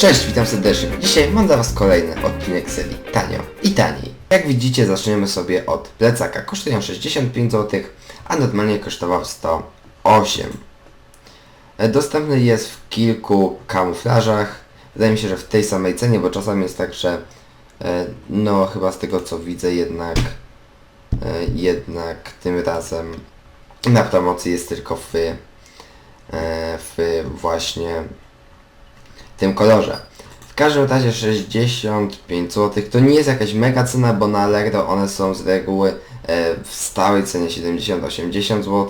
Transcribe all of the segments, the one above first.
Cześć, witam serdecznie. Dzisiaj mam dla Was kolejny odcinek serii Tanio i Taniej. Jak widzicie zaczniemy sobie od plecaka. Kosztują 65 zł, a normalnie kosztował 108. E, Dostępny jest w kilku kamuflażach. Wydaje mi się, że w tej samej cenie, bo czasami jest tak, że e, no chyba z tego co widzę jednak e, jednak tym razem na promocji jest tylko w, w właśnie tym kolorze. W każdym razie 65 zł to nie jest jakaś mega cena, bo na Allegro one są z reguły e, w stałej cenie 70-80 zł,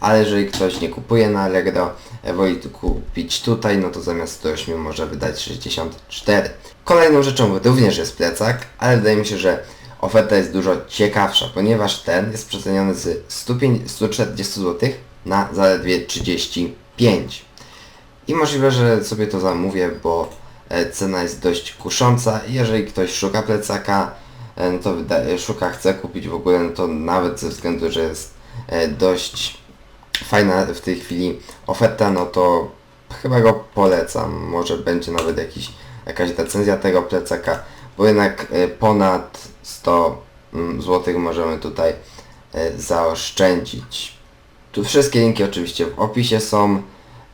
ale jeżeli ktoś nie kupuje na Allegro, e, woli tu kupić tutaj, no to zamiast 108 może wydać 64. Kolejną rzeczą również jest plecak, ale wydaje mi się, że oferta jest dużo ciekawsza, ponieważ ten jest przeceniony z 105 140 zł na zaledwie 35. I możliwe, że sobie to zamówię, bo e, cena jest dość kusząca. Jeżeli ktoś szuka plecaka, e, no to wyda- szuka, chce kupić w ogóle, no to nawet ze względu, że jest e, dość fajna w tej chwili oferta, no to chyba go polecam. Może będzie nawet jakiś, jakaś recenzja tego plecaka, bo jednak ponad 100 zł możemy tutaj zaoszczędzić. Tu wszystkie linki oczywiście w opisie są.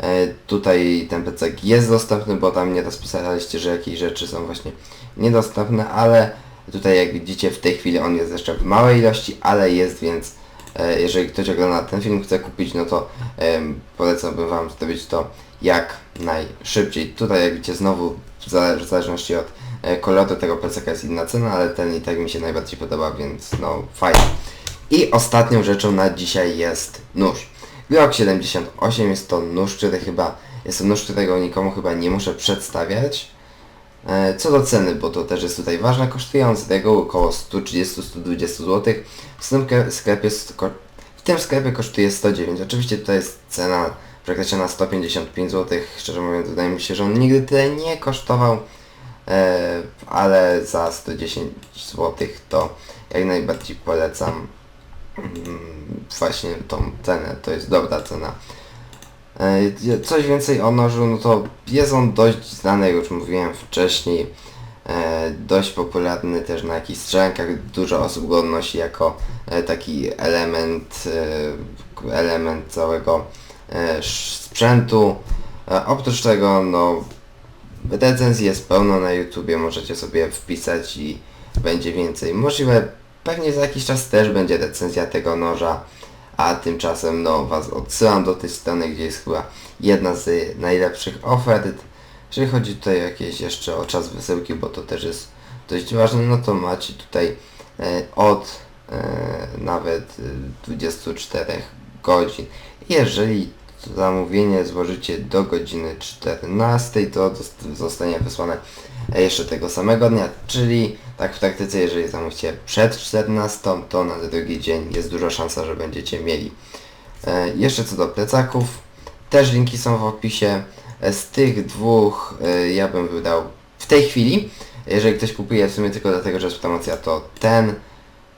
E, Tutaj ten plecak jest dostępny, bo tam nie rozpisaliście, że jakieś rzeczy są właśnie niedostępne, ale tutaj jak widzicie w tej chwili on jest jeszcze w małej ilości, ale jest, więc e, jeżeli ktoś ogląda ten film, chce kupić, no to polecałbym Wam zrobić to jak najszybciej. Tutaj jak widzicie znowu w zależności od e, koloru tego plecaka jest inna cena, ale ten i tak mi się najbardziej podoba, więc no fajnie. I ostatnią rzeczą na dzisiaj jest nóż. Glock 78 jest to nóż, który chyba, jest to nóż, którego nikomu chyba nie muszę przedstawiać. E, Co do ceny, bo to też jest tutaj ważne, kosztują z reguły około 130-120 zł. W tym sklepie- w tym sklepie kosztuje 109. Oczywiście tutaj jest cena przekreślona 155 zł. Szczerze mówiąc, wydaje mi się, że on nigdy tyle nie kosztował. E, ale za 110 zł to jak najbardziej polecam właśnie tą cenę, to jest dobra cena. E, Coś więcej o nożu, no to jest on dość znany, już mówiłem wcześniej, e, dość popularny też na jakichś strzelankach, dużo osób go odnosi jako e, taki element, element całego sprzętu. Oprócz tego, no recenzji jest pełno na YouTubie, możecie sobie wpisać i będzie więcej. Możliwe, pewnie za jakiś czas też będzie recenzja tego noża, a tymczasem no Was odsyłam do tej strony, gdzie jest chyba jedna z najlepszych ofert. Jeżeli chodzi tutaj jakieś jeszcze o czas wysyłki, bo to też jest dość ważne, no to macie tutaj e, od e, nawet e, 24 godzin. Jeżeli zamówienie złożycie do godziny 14, to zostanie wysłane e, jeszcze tego samego dnia, czyli tak w praktyce, jeżeli zamówicie przed 14, to na drugi dzień jest duża szansa, że będziecie mieli. E, jeszcze co do plecaków, też linki są w opisie. E, Z tych dwóch e, ja bym wydał w tej chwili, jeżeli ktoś kupuje w sumie tylko dlatego, że jest promocja, to ten,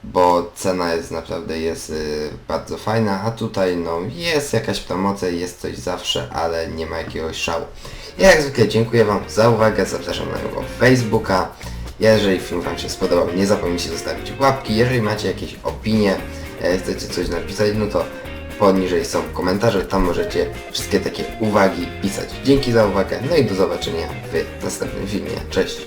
bo cena jest naprawdę jest y, bardzo fajna, a tutaj no jest jakaś promocja, jest coś zawsze, ale nie ma jakiegoś szału. Ja jak zwykle dziękuję Wam za uwagę, zapraszam na mojego Facebooka. Jeżeli film Wam się spodobał, nie zapomnijcie zostawić łapki. Jeżeli macie jakieś opinie, e, chcecie coś napisać, no to poniżej są komentarze, tam możecie wszystkie takie uwagi pisać. Dzięki za uwagę, no i do zobaczenia w następnym filmie. Cześć!